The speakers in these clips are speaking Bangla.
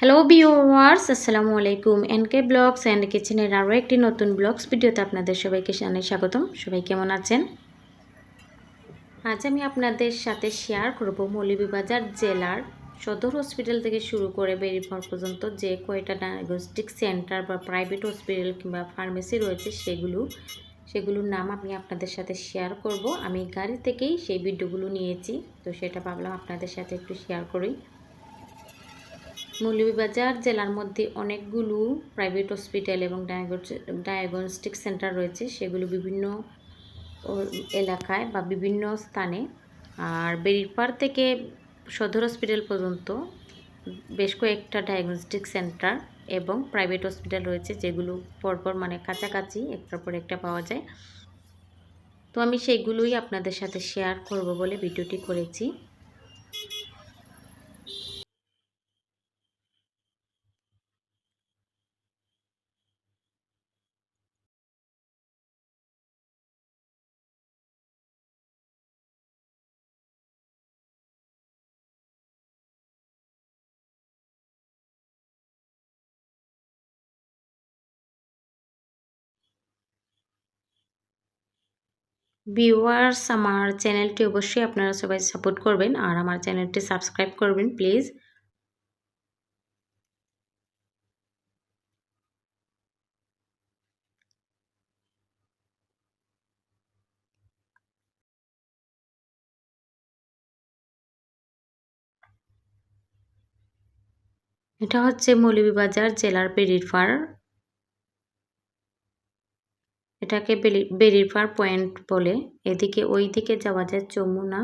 হ্যালো ভিউয়ার্স আসসালামু আলাইকুম এনকে ব্লগস অ্যান্ড কিচেনের আরও একটি নতুন ব্লগস ভিডিওতে আপনাদের সবাইকে জানাই স্বাগতম। সবাই কেমন আছেন? আজ আমি আপনাদের সাথে শেয়ার করব মৌলভীবাজার জেলার সদর হসপিটাল থেকে শুরু করে বেরিফার পর্যন্ত যে কয়টা ডায়াগনস্টিক সেন্টার বা প্রাইভেট হসপিটাল কিংবা ফার্মেসি রয়েছে সেগুলো, সেগুলোর নাম আমি আপনাদের সাথে শেয়ার করব। আমি গাড়ি থেকেই সেই ভিডিওগুলো নিয়েছি, তো সেটা ভাবলাম আপনাদের সাথে একটু শেয়ার করি। মৌলভীবাজার জেলার মধ্যে অনেকগুলো প্রাইভেট হসপিটাল এবং ডায়াগনস্টিক সেন্টার রয়েছে। সেগুলো বিভিন্ন এলাকায় বা বিভিন্ন স্থানে। আর বেরিরপাড় থেকে সদর হসপিটাল পর্যন্ত বেশ কয়েকটা ডায়াগনস্টিক সেন্টার এবং প্রাইভেট হসপিটাল রয়েছে, যেগুলো পরপর মানে কাছাকাছি, একটার পর একটা পাওয়া যায়। তো আমি সেগুলোই আপনাদের সাথে শেয়ার করব বলে ভিডিওটি করেছি। ভিউয়ার্স, আমার চ্যানেলটি অবশ্যই আপনারা সবাই সাপোর্ট করবেন আর আমার চ্যানেলটি সাবস্ক্রাইব করবেন, প্লিজ। এটা হচ্ছে মৌলভীবাজার জেলার পেরিফার এটাকে বেরিফার পয়েন্ট বলে। এদিকে ওই দিকে যাওয়া যায় যমুনা।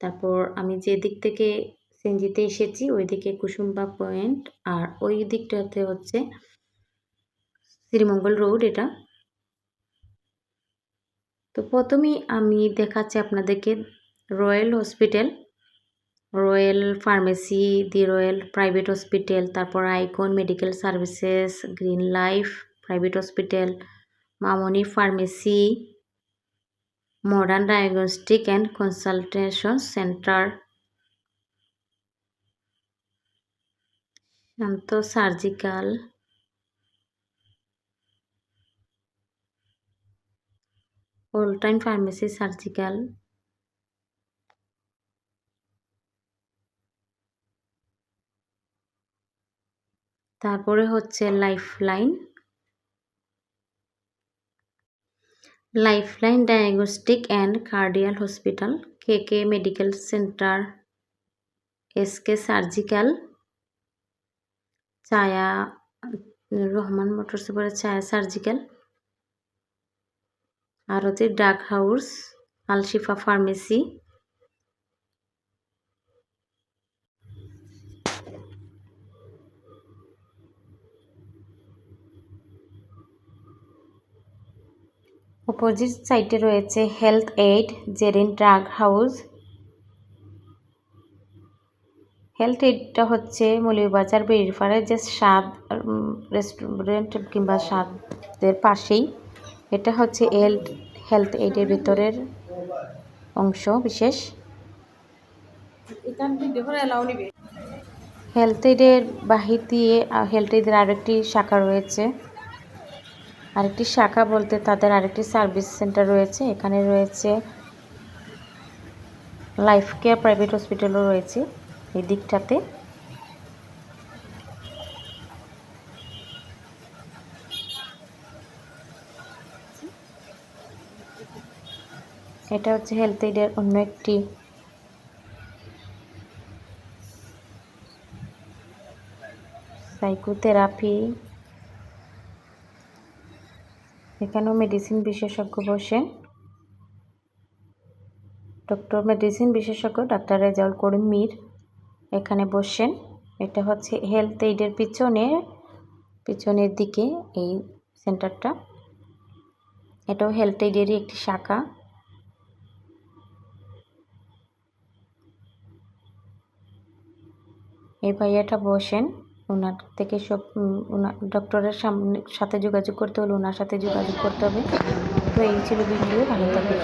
তারপর আমি যে দিক থেকে সেঞ্জিতে এসেছি, ওই দিকে কুসুম্বা পয়েন্ট। আর ওই দিকটাতে হচ্ছে শ্রীমঙ্গল রোড এটা। তো প্রথমেই আমি দেখাচ্ছি আপনাদেরকে royal hospital. Royal pharmacy, the royal private hospital, তারপর icon medical services, green life, private hospital Mamoni pharmacy, modern diagnostic and consultation centre. Shanto surgical. All time pharmacy surgical. তারপরে হচ্ছে life line lifeline diagnostic and cardial hospital K K medical centre SK surgical Chhaya Rahman মোটরসে পরে ছায়া সার্জিক্যাল আরতি ডাক হাউস আলশিফা ফার্মেসি অপোজিট সাইডে রয়েছে health aid Jerin drug house. Health এইডটা হচ্ছে মৌলভীবাজার বেরিফারের যে স্বাদ রেস্টুরেন্ট কিংবা স্বাদের পাশেই। এটা হচ্ছে হেলথ হেলথ এইডের ভিতরের অংশ বিশেষ। হেলথ এইডের বাহির দিয়ে হেলথ এইডের আরেকটি শাখা রয়েছে। আরেকটি শাখা বলতে তাদের আরেকটি সার্ভিস সেন্টার রয়েছে। এখানে রয়েছে লাইফ কেয়ার, প্রাইভেট হসপিটালও রয়েছে এই দিকটাতে এটা হচ্ছে হেলথ এইডের অন্য একটি সাইকোথেরাপি এখানেও মেডিসিন বিশেষজ্ঞ বসেন ডক্টর মেডিসিন বিশেষজ্ঞ ডাক্তার রেজাউল করিম মির এখানে বসেন। এটা হচ্ছে হেলথ এইডের পিছনে, পিছনের দিকে এই সেন্টারটা এটাও হেলথ এইডেরই একটি শাখা। এই ভাইয়াটা বসেন। ওনার থেকে সব ওনার ডক্টরের সামনে, সাথে যোগাযোগ করতে হলে ওনার সাথে যোগাযোগ করতে হবে। তো এই ছিল ভিডিও, ভালো থাকবে